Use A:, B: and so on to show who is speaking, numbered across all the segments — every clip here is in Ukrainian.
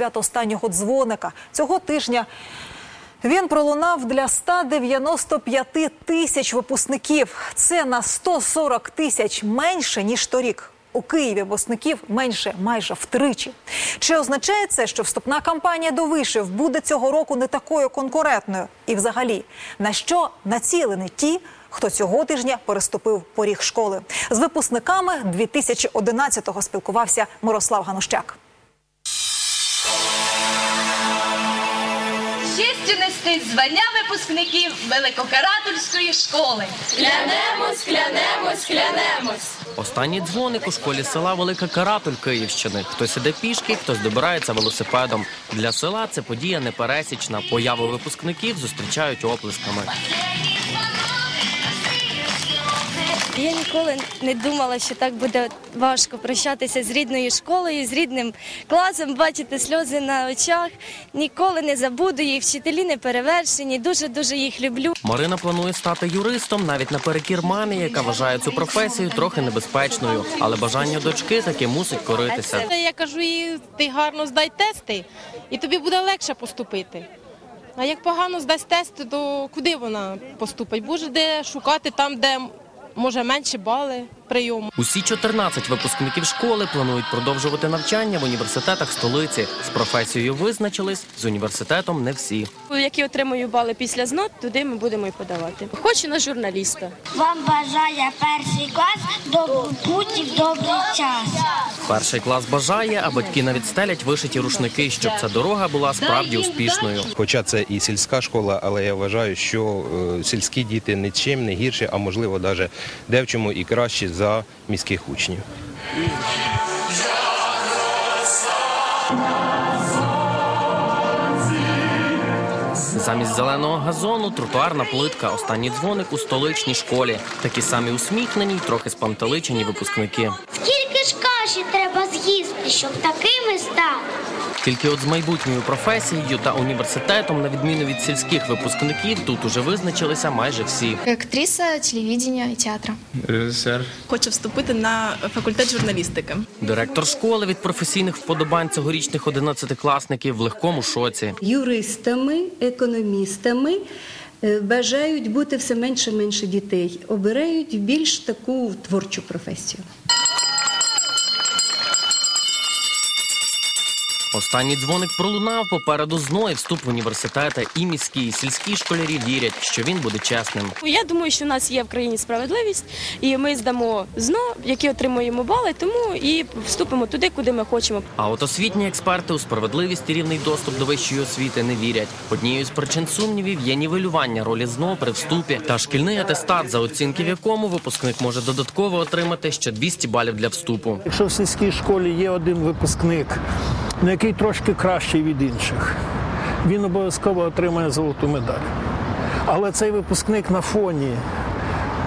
A: свято останнього дзвоника. Цього тижня він пролунав для 195 тисяч випускників. Це на 140 тисяч менше ніж торік. У Києві випускників менше майже втричі. Чи означає це, що вступна кампанія до вишів буде цього року не такою конкурентною? І, взагалі, на що націлені ті, хто цього тижня переступив поріг школи? З випускниками 2011-го спілкувався Мирослав Ганущак.
B: Честю нести звання випускників Великокаратульської школи.
C: Клянемось, клянемось, клянемось.
D: Останній дзвоник у школі села Велика Каратуль Київщини. Хтось іде пішки, хтось добирається велосипедом. Для села це подія непересічна. Появу випускників зустрічають оплесками.
E: Я ніколи не думала, що так буде важко прощатися з рідною школою, з рідним класом, бачити сльози на очах. Ніколи не забуду їх. Вчителі не перевершені. Дуже дуже їх люблю.
D: Марина планує стати юристом навіть наперекір мамі, яка вважає цю професію трохи небезпечною. Але бажання дочки таки мусить коритися.
F: Я кажу, їй, ти гарно здай тести, і тобі буде легше поступити. А як погано здасть тести, то куди вона поступить? Буде де шукати там, де може менші бали прийому.
D: Усі 14 випускників школи планують продовжувати навчання в університетах столиці. З професією визначились, з університетом не всі.
E: Які отримую бали після ЗНОТ, туди ми будемо і подавати. Хочу на журналіста.
G: Вам бажає перший клас до в добрий час.
D: Перший клас бажає, а батьки навіть стелять вишиті рушники, щоб ця дорога була справді успішною.
H: Хоча це і сільська школа, але я вважаю, що е, сільські діти нічим не гірші, а можливо навіть де в чому і кращі за міських учнів.
D: Замість зеленого газону тротуарна плитка. Останній дзвоник у столичній школі. Такі самі усміхнені, й трохи спантеличені випускники.
G: Щоб такими стати?
D: Тільки от з майбутньою професією та університетом, на відміну від сільських випускників, тут уже визначилися майже всі.
I: Актриса телевидения и театра.
J: Режисер.
K: Хочу вступити на факультет журналістики.
D: Директор школи від професійних вподобань цьогорічних одинадцятикласників в легкому шоці.
L: Юристами, економістами е, бажають бути все менше менше дітей, обирають більш таку творчу професію.
D: Останній дзвоник пролунав попереду зної вступ в університети. І міські, і сільські школярі вірять, що він буде чесним.
E: Я думаю, що у нас є в країні справедливість, і ми здамо ЗНО, які отримуємо бали, тому і вступимо туди, куди ми хочемо.
D: А от освітні експерти у справедливість і рівний доступ до вищої освіти не вірять. Однією з причин сумнівів є нівелювання ролі ЗНО при вступі та шкільний атестат, за оцінки в якому випускник може додатково отримати ще 200 балів для вступу.
M: Якщо в сільській школі є один випускник, ну, який трошки кращий від інших, він обов'язково отримає золоту медаль. Але цей випускник на фоні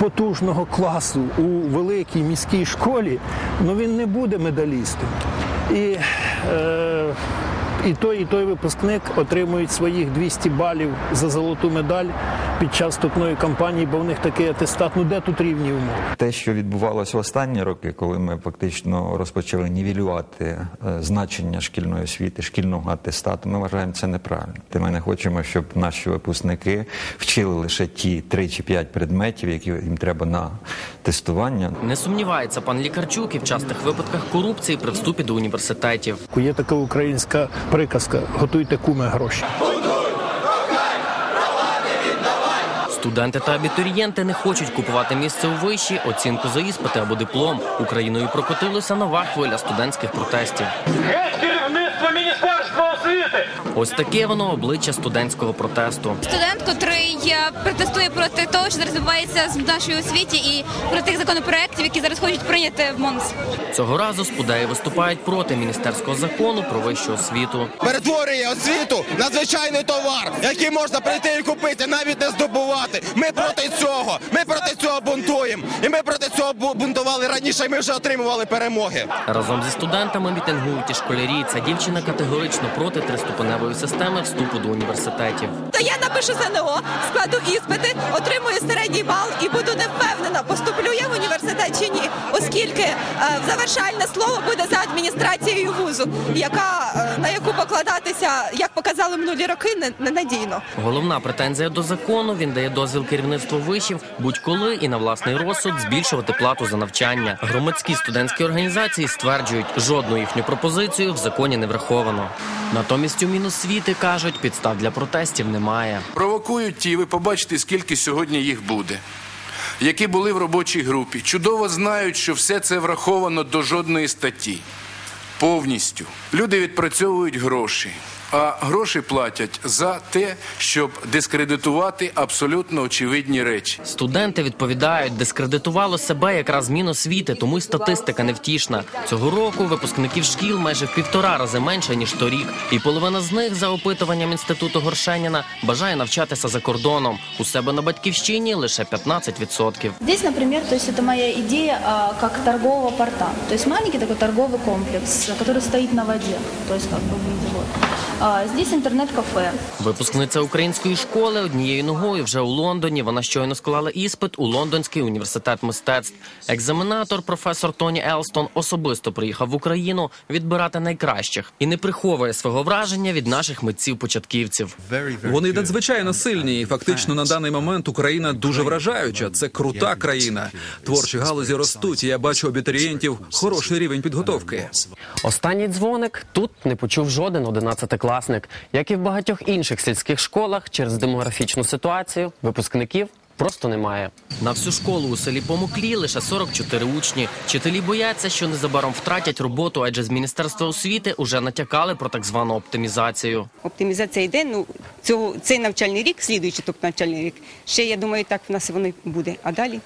M: потужного класу у великій міській школі, ну він не буде медалістом. І, е, і той, і той випускник отримують своїх 200 балів за золоту медаль під час вступної кампанії, бо в них такий атестат. Ну де тут рівні умови?
N: Те, що відбувалося в останні роки, коли ми фактично розпочали нівелювати е, значення шкільної освіти, шкільного атестату, ми вважаємо це неправильно. Ми не хочемо, щоб наші випускники вчили лише ті 3 чи 5 предметів, які їм треба на тестування.
D: Не сумнівається пан Лікарчук і в частих випадках корупції при вступі до університетів.
M: Є така українська приказка: готуйте куми гроші.
D: Студенти та абітурієнти не хочуть купувати місце у виші, оцінку за іспити або диплом. Україною прокотилася нова хвиля студентських протестів. Ось таке воно обличчя студентського протесту.
O: Студент, котрий протестує проти того, що зараз відбувається в нашій освіті, і проти тих законопроєктів, які зараз хочуть прийняти в МОНС.
D: Цього разу спудеї виступають проти міністерського закону про вищу освіту.
P: Перетворює освіту на звичайний товар, який можна прийти і купити, навіть не здобувати. Ми проти цього. Ми проти цього бунтуємо. І ми проти цього бунтували раніше. і Ми вже отримували перемоги.
D: Разом зі студентами мітингують і школярі. Ця дівчина категорично проти триступеневої системи вступу до університетів.
J: То я напишу ЗНО, складу іспити, отримую середній бал і буду не впевнена, поступлю я в університет чи ні, оскільки е, завершальне слово буде за адміністрацією вузу, яка е, на яку покладатися, як показали минулі роки, не, ненадійно.
D: Головна претензія до закону він дає дозвіл керівництву вишів будь-коли і на власний розсуд збільшувати плату за навчання. Громадські студентські організації стверджують, жодну їхню пропозицію в законі не враховано. Натомість у Міносвіти кажуть, підстав для протестів немає.
Q: Провокують ті, ви побачите, скільки сьогодні їх буде. Які були в робочій групі, чудово знають, що все це враховано до жодної статті. Повністю. Люди відпрацьовують гроші, а гроші платять за те, щоб дискредитувати абсолютно очевидні речі.
D: Студенти відповідають, дискредитувало себе якраз Міносвіти, тому й статистика невтішна. Цього року випускників шкіл майже в півтора рази менше ніж торік, і половина з них, за опитуванням інституту Горшеніна, бажає навчатися за кордоном. У себе на батьківщині лише 15%.
R: Здесь, например, то есть это моя идея а, как торгового порта. То есть маленький такой торговый комплекс, который стоит на воде. То есть как бы в виде вот. А, здесь интернет-кафе.
D: Випускниця української школи однією ногою вже у Лондоні. Вона щойно склала іспит у Лондонський університет мистецтв. Екзаменатор професор Тоні Елстон особисто приїхав в Україну відбирати найкращих і не приховує свого враження від наших митців-початківців.
S: Вони надзвичайно сильні, і фактично на даний момент Україна дуже вражаюча. Це крута країна. Творчі галузі ростуть. і Я бачу абітурієнтів хороший рівень підготовки.
D: Останній дзвоник тут не почув жоден одинадцятикласник, як і в багатьох інших сільських школах через демографічну ситуацію випускників. Просто немає на всю школу у селі Помоклі лише 44 учні. Вчителі бояться, що незабаром втратять роботу, адже з міністерства освіти уже натякали про так звану оптимізацію.
T: Оптимізація йде. Ну цього цей навчальний рік, слідуючий, тобто навчальний рік, ще я думаю, так в нас воно буде. А далі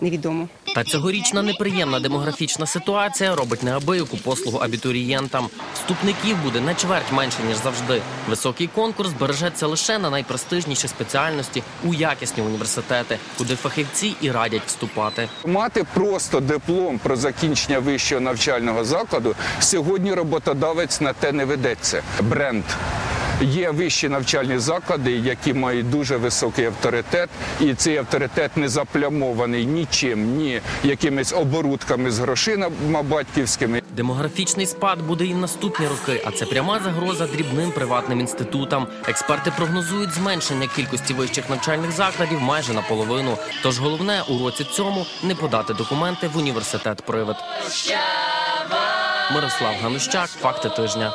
T: невідомо.
D: Та цьогорічна неприємна демографічна ситуація робить неабияку послугу абітурієнтам. Вступників буде на чверть менше ніж завжди. Високий конкурс бережеться лише на найпрестижніші спеціальності у якісні університети, куди фахівці і радять вступати.
U: Мати просто диплом про закінчення вищого навчального закладу сьогодні роботодавець на те не ведеться. Бренд. Є вищі навчальні заклади, які мають дуже високий авторитет, і цей авторитет не заплямований нічим, ні якимись оборудками з грошима батьківськими.
D: Демографічний спад буде і в наступні роки, а це пряма загроза дрібним приватним інститутам. Експерти прогнозують зменшення кількості вищих навчальних закладів майже наполовину. Тож головне у році цьому не подати документи в університет привид. Мирослав Ганущак, факти тижня.